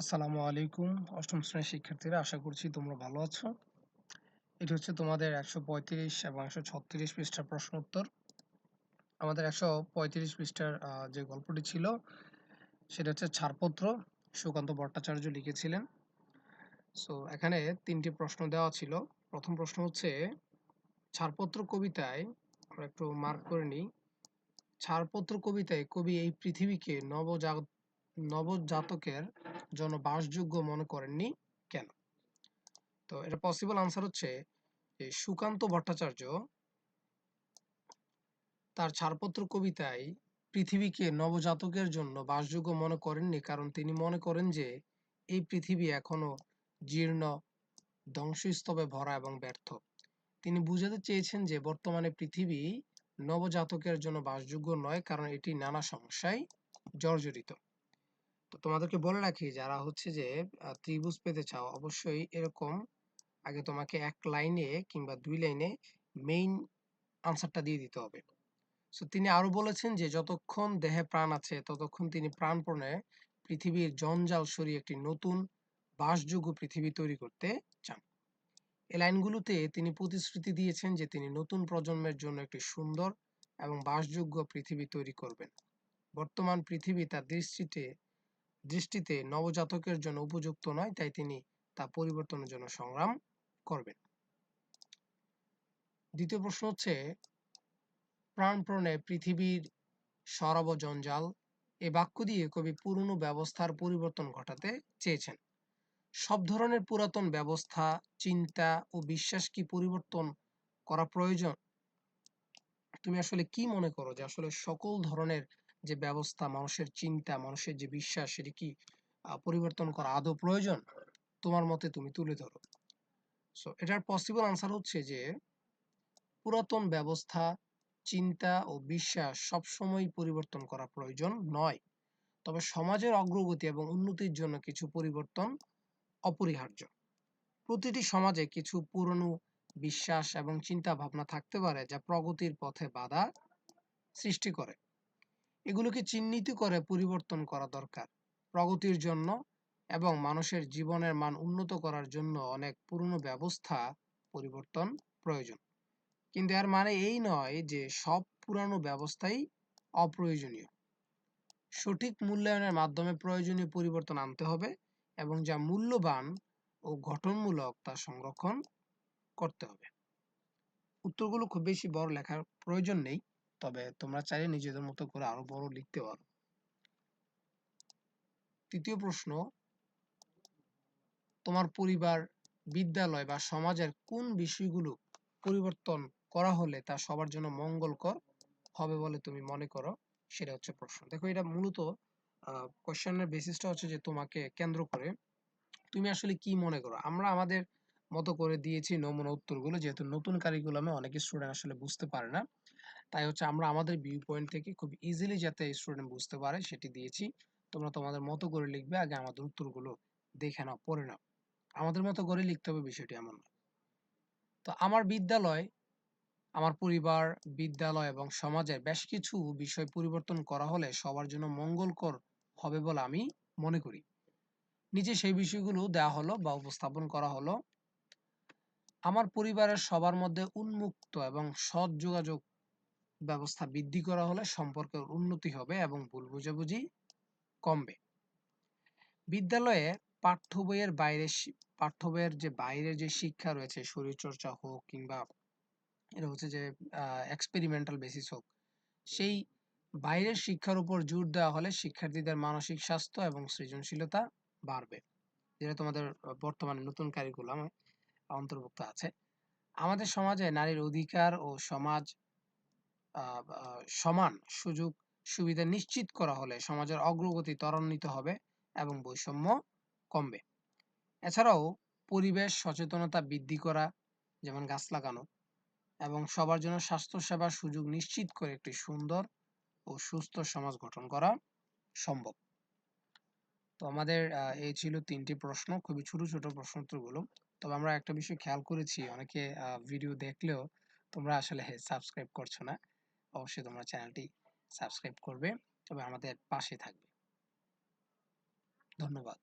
আসসালামু আলাইকুম। অষ্টম শ্রেণির শিক্ষার্থীরা, আশা করছি তোমরা ভালো আছো। এটি হচ্ছে তোমাদের একশো পঁয়ত্রিশ এবং একশো ছত্রিশ পৃষ্ঠার প্রশ্ন উত্তর। আমাদের একশো পঁয়ত্রিশ পৃষ্ঠার যে গল্পটি ছিল, সেটা হচ্ছে ছাড়পত্র। সুকান্ত ভট্টাচার্য লিখেছিলেন। সো এখানে তিনটি প্রশ্ন দেওয়া ছিল। প্রথম প্রশ্ন হচ্ছে, ছাড়পত্র কবিতায়, আমরা একটু মার্ক করে নিই। ছাড়পত্র কবিতায় কবি এই পৃথিবীকে নবজাগ নবজাতকের জন্য বাসযোগ্য মনে করেননি কেন? তো এটা পসিবল আনসার হচ্ছে সুকান্ত ভট্টাচার্য তার ছাড়পত্র কবিতায় পৃথিবীকে নবজাতকের জন্য বাসযোগ্য মনে করেননি কারণ তিনি মনে করেন যে, এই পৃথিবী এখনও জীর্ণ ধ্বংসস্তবে ভরা এবং ব্যর্থ। তিনি বুঝাতে চেয়েছেন যে, বর্তমানে পৃথিবী নবজাতকের জন্য বাসযোগ্য নয় কারণ এটি নানা সমস্যায় জর্জরিত। তো তোমাদেরকে বলে রাখি, যারা হচ্ছে যে ত্রিভুজ পেতে চাও, অবশ্যই এরকম আগে তোমাকে এক লাইনে কিংবা দুই লাইনে মেইন আনসারটা দিয়ে দিতে হবে। সো তিনি আরও বলেছেন যে, যতক্ষণ দেহে প্রাণ আছে, ততক্ষণ তিনি প্রাণপণে পৃথিবীর জঞ্জাল সরিয়ে একটি নতুন বাসযোগ্য পৃথিবী তৈরি করতে চান। এই লাইনগুলোতে তিনি প্রতিশ্রুতি দিয়েছেন যে, তিনি নতুন প্রজন্মের জন্য একটি সুন্দর এবং বাসযোগ্য পৃথিবী তৈরি করবেন। বর্তমান পৃথিবী তার দৃষ্টিতে দৃষ্টিতে নবজাতকের জন্য উপযুক্ত নয়, তাই তিনি তা পরিবর্তনের জন্য সংগ্রাম করবেন। দ্বিতীয় প্রশ্ন হচ্ছে প্রাণপ্রণে পৃথিবীর সরব জঞ্জাল এ বাক্য দিয়ে কবি পুরনো ব্যবস্থার পরিবর্তন ঘটাতে চেয়েছেন। সব ধরনের পুরাতন ব্যবস্থা, চিন্তা ও বিশ্বাস কি পরিবর্তন করা প্রয়োজন? তুমি আসলে কি মনে করো যে আসলে সকল ধরনের যে ব্যবস্থা, মানুষের চিন্তা, মানুষের যে বিশ্বাস, সেটি কি পরিবর্তন করা আদৌ প্রয়োজন? তোমার মতে তুমি তুলে ধরো। সো এটার পসিবল আনসার হচ্ছে যে, পুরাতন ব্যবস্থা, চিন্তা ও বিশ্বাস সবসময় পরিবর্তন করা প্রয়োজন নয়। তবে সমাজের অগ্রগতি এবং উন্নতির জন্য কিছু পরিবর্তন অপরিহার্য। প্রতিটি সমাজে কিছু পুরনো বিশ্বাস এবং চিন্তা ভাবনা থাকতে পারে যা প্রগতির পথে বাধা সৃষ্টি করে। এগুলোকে চিহ্নিত করে পরিবর্তন করা দরকার। প্রগতির জন্য এবং মানুষের জীবনের মান উন্নত করার জন্য অনেক পুরনো ব্যবস্থা পরিবর্তন প্রয়োজন। কিন্তু এর মানে এই নয় যে সব পুরানো ব্যবস্থাই অপ্রয়োজনীয়। সঠিক মূল্যায়নের মাধ্যমে প্রয়োজনীয় পরিবর্তন আনতে হবে এবং যা মূল্যবান ও গঠনমূলক তা সংরক্ষণ করতে হবে। উত্তরগুলো খুব বেশি বড় লেখার প্রয়োজন নেই। তবে তোমরা চাইলে নিজেদের মতো করে আরও বড় লিখতে পারো। তৃতীয় প্রশ্ন, তোমার পরিবার, বিদ্যালয় বা সমাজের কোন বিষয়গুলো পরিবর্তন করা হলে তা সবার জন্য মঙ্গলকর হবে বলে তুমি মনে করো? সেটা হচ্ছে প্রশ্ন। দেখো এটা মূলত কোশ্চেনের বেসিসটা হচ্ছে যে তোমাকে কেন্দ্র করে। তুমি আসলে কি মনে করো? আমরা আমাদের মতো করে দিয়েছি নমুনা উত্তরগুলো, যেহেতু নতুন কারিকুলামে অনেক স্টুডেন্ট আসলে বুঝতে পারে না। তাই হচ্ছে আমরা আমাদের ভিউ পয়েন্ট থেকে খুব ইজিলি যাতে স্টুডেন্ট বুঝতে পারে, সেটি দিয়েছি। তোমরা তোমাদের মতো করে লিখবে, আগে আমাদের উত্তরগুলো দেখে নাও, পড়ে নাও। আমাদের মতো করে লিখতে হবে, বিষয়টি এমন তো আমার বিদ্যালয়, আমার পরিবার, বিদ্যালয় এবং সমাজের বেশ কিছু বিষয় পরিবর্তন করা হলে সবার জন্য মঙ্গলকর হবে বলে আমি মনে করি। নিচে সেই বিষয়গুলো দেওয়া হলো বা উপস্থাপন করা হলো। আমার পরিবারের সবার মধ্যে উন্মুক্ত এবং সৎ যোগাযোগ ব্যবস্থা বৃদ্ধি করা হলে সম্পর্কের উন্নতি হবে এবং ভুল বুঝাবুঝি কমবে। বিদ্যালয়ে পাঠ্য বইয়ের বাইরে পাঠ্য বইয়ের যে বাইরের যে শিক্ষা রয়েছে, শরীরচর্চা হোক কিংবা এটা হচ্ছে যে এক্সপেরিমেন্টাল বেসিস হোক, সেই বাইরের শিক্ষার উপর জোর দেওয়া হলে শিক্ষার্থীদের মানসিক স্বাস্থ্য এবং সৃজনশীলতা বাড়বে। যেটা তোমাদের বর্তমানে নতুন কারিকুলাম অন্তর্ভুক্ত আছে। আমাদের সমাজে নারীর অধিকার ও সমাজ সমান সুযোগ সুবিধা নিশ্চিত করা হলে সমাজের অগ্রগতি ত্বরান্বিত হবে এবং বৈষম্য কমবে। এছাড়াও পরিবেশ সচেতনতা বৃদ্ধি করা, যেমন গাছ লাগানো এবং সবার জন্য স্বাস্থ্যসেবার সুযোগ নিশ্চিত করে একটি সুন্দর ও সুস্থ সমাজ গঠন করা সম্ভব। তো আমাদের এই ছিল তিনটি প্রশ্ন, খুবই ছোট ছোট প্রশ্ন উত্তরগুলো তবে আমরা একটা বিষয় খেয়াল করেছি, অনেকে ভিডিও দেখলেও তোমরা আসলে সাবস্ক্রাইব করছ না। অবশ্যই তোমরা চ্যানেলটি সাবস্ক্রাইব করবে তবে আমাদের পাশে থাকবে। ধন্যবাদ।